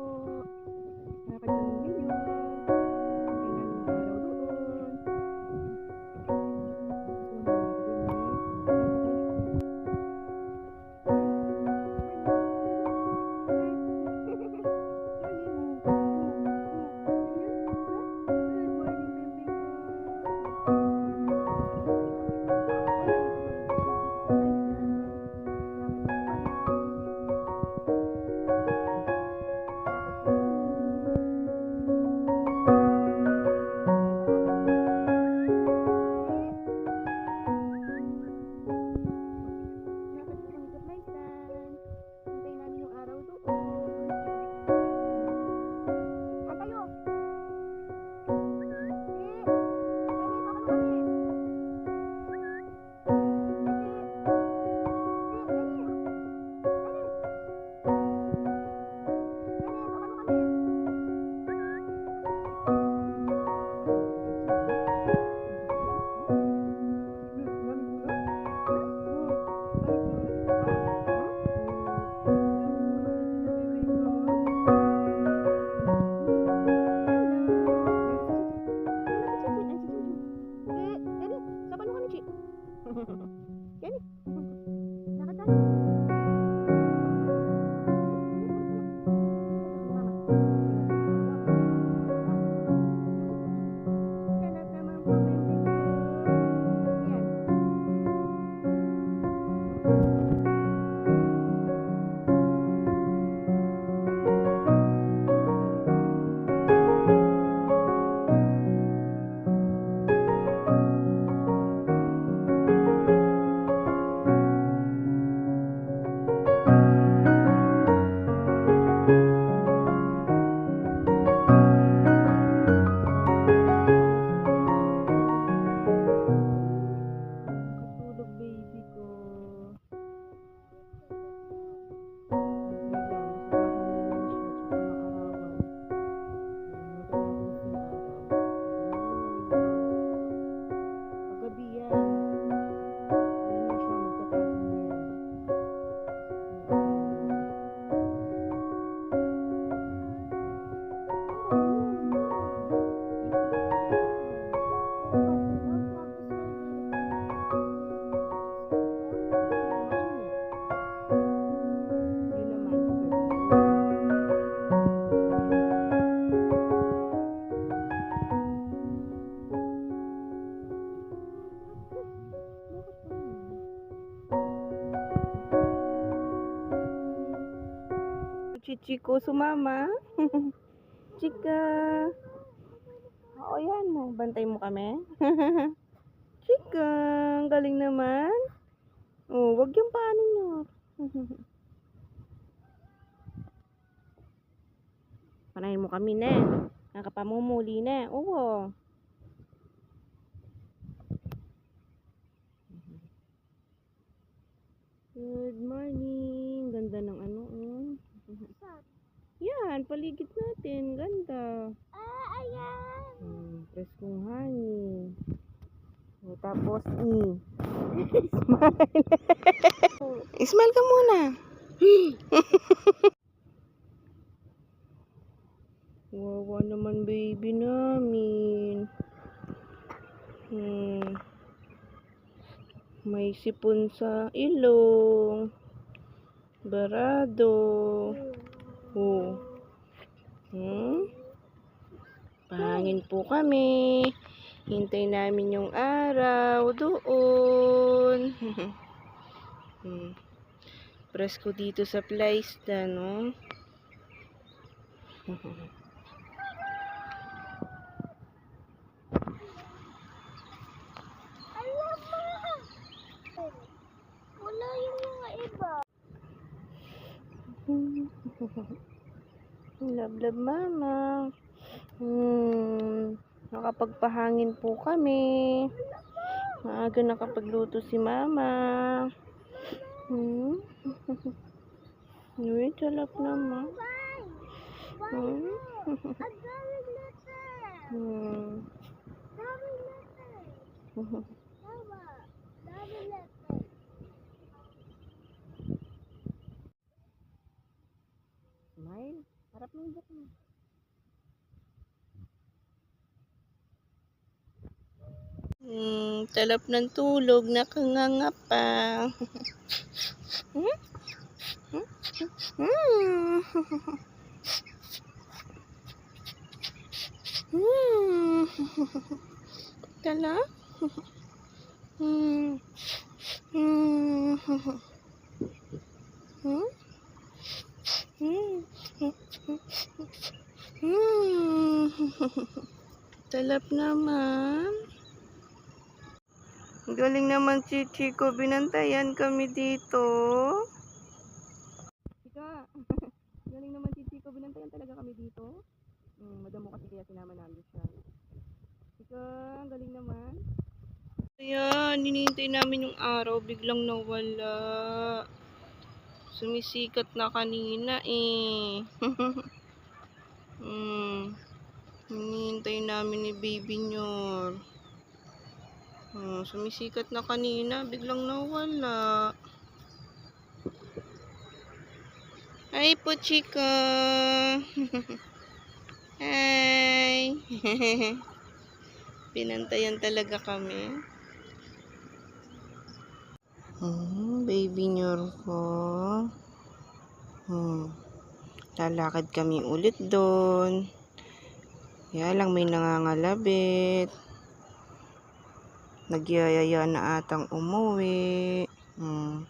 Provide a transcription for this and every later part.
po. Chichi ko sumama. Chika. Oo yan. Bantay mo kami. Chika. Ang galing naman. Oh, wag yung paano nyo. Panahin mo kami na. Nakapamumuli na. Oo. Good morning. Ganda ng ano. Oh. Yan, paligid natin. Ganda. Ah, ayan. Hmm, preskong hangin. O, tapos, i. Smile. Smile ka muna. Wawa naman baby namin. Hmm. May sipon sa ilong. Barado. Oh. Hmm? Pahangin po kami. Hintay namin yung araw doon. hmm. Presko dito sa Playsta, no? love, love, mama. Hmm. Nakapagpahangin po kami. Maaga nakapagluto si mama. Hmm. Uy, salap naman. Hmm. letter. Hmm. Harap yung buhok mo. Hmm, talap ng tulog, nakanganga pa. Hmm? Hmm? Hmm. Hmm. Tala? Hmm. Hmm. Hmm? Hmm. Hmm. Talap naman. Galing naman, Chichi ko. Binantayan kami dito. Chika. Galing naman, Chichi ko. Binantayan talaga kami dito. Hmm, madamo kasi kaya sinama namin siya. Chika, galing naman. Ayan, hinihintay namin yung araw. Biglang nawala. Sumisikat na kanina eh. hmm. Hinihintay namin ni Baby Nyor. Hmm, sumisikat na kanina. Biglang nawala. Ay po, chika. Hi. Pinantayan talaga kami. Hmm, baby nyor ko. Hmm. Lalakad kami ulit doon. Kaya lang may nangangalabit. Nagyayaya na atang umuwi. Hmm.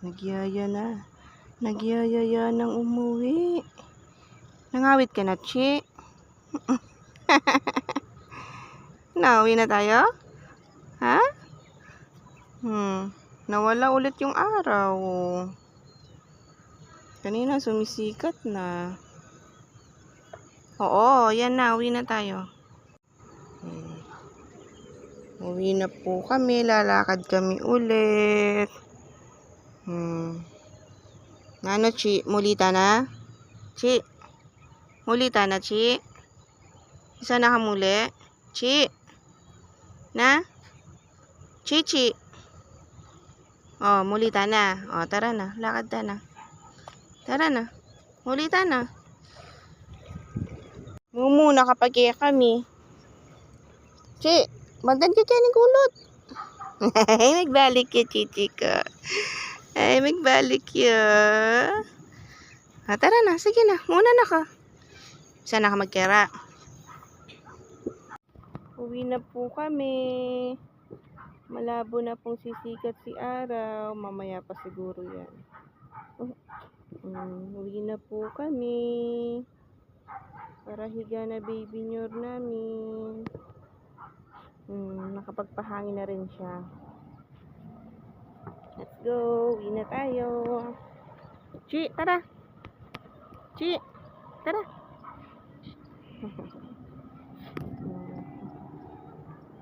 Nagyaya na. Nagyayaya ng umuwi. Nangawit ka na, Chi? Nauwi na tayo? Ha? Hmm. Nawala ulit yung araw. Kanina sumisikat na. Oo, yan na. Uwi na tayo. Hmm. Uwi na po kami. Lalakad kami ulit. Hmm. Ano, Chi? Mulita na? Chi? Mulita na, Chi? Isa na ka muli? Chi? Na? Chichi? Oh, mulita na. Oh, tara na. Lakad ta na. Tara na. Mulita na. Mumuna kapag kaya kami. Chi, bandan ka dyan ng kulot. Ay, magbalik ya, chichi ko. Ay, magbalik ya. Ah, tara na. Sige na. Muna na ka. Sana ka magkera. Uwi na po kami. Malabo na pong sisikat si araw. Mamaya pa siguro yan. Oh, uwi na po kami. Para higa na baby nyor namin. Mm, nakapagpahangin na rin siya. Let's go. Uwi na tayo. Chi, tara. Chi, tara.